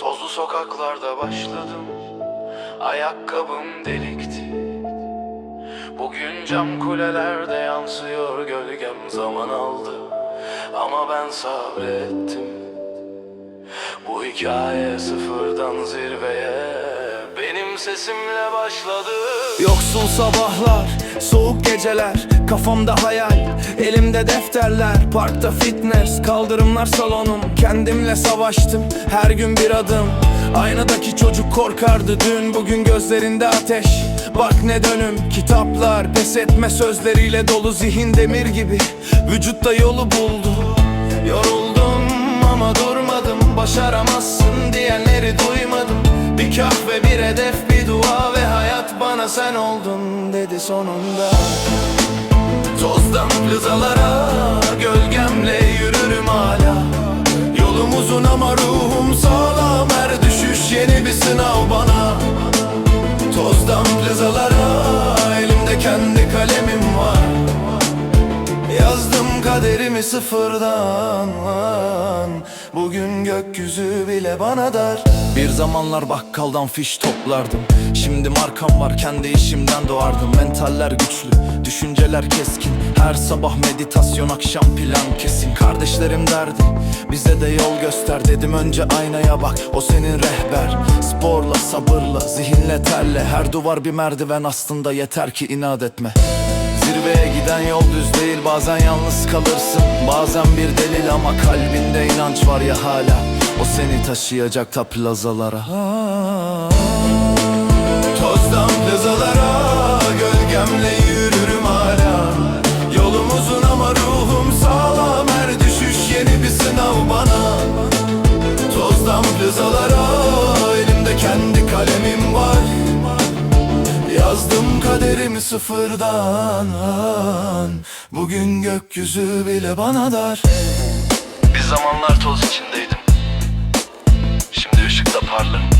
Tozlu sokaklarda başladım. Ayakkabım delikti. Bugün cam kulelerde yansıyor gölgem zaman aldı. Ama ben sabrettim. Bu hikaye sıfırdan zirveye Benim sesimle başladı. Yoksul sabahlar, soğuk geceler Kafamda hayal, elimde defterler Parkta fitness, kaldırımlar salonum. Kendimle savaştım, her gün bir adım. Aynadaki çocuk korkardı dün Bugün gözlerinde ateş. Bak ne dönüm, kitaplar Pes etme sözleriyle dolu zihin demir gibi. Vücutta yolu buldu. Yoruldum ama durmadım Başaramazsın diyenleri duymadım. Bir kahve hedef bir dua Ve hayat bana sen oldun dedi sonunda. Tozdan plazalara Gölgemle yürürüm hala. Yolum uzun ama ruhum sağlam Her düşüş yeni bir sınav bana. Tozdan plazalara Elimde kendi kalemim var. Yazdım kaderimi sıfırdan Bugün gökyüzü bile bana dar. Bir zamanlar bakkaldan fiş toplardım. Şimdi markam var kendi işimden doğardım. Mentaller güçlü, düşünceler keskin. Her sabah meditasyon akşam plan kesin. Kardeşlerim derdi bize de yol göster. Dedim önce aynaya bak o senin rehber. Sporla sabırla zihinle terle. Her duvar bir merdiven aslında yeter ki inat etme Zirveye giden yol düz değil bazen yalnız kalırsın. Bazen bir delil ama kalbinde inanç var ya hala. O seni taşıyacak ta plazalara. Tozdan plazalara gölgemle yürürüm hala. Yolum uzun ama ruhum sağlam Her düşüş yeni bir sınav bana. Tozdan plazalara sıfırdan Bugün gökyüzü bile bana dar. Bir zamanlar toz içindeydim. Şimdi ışıkta parlarım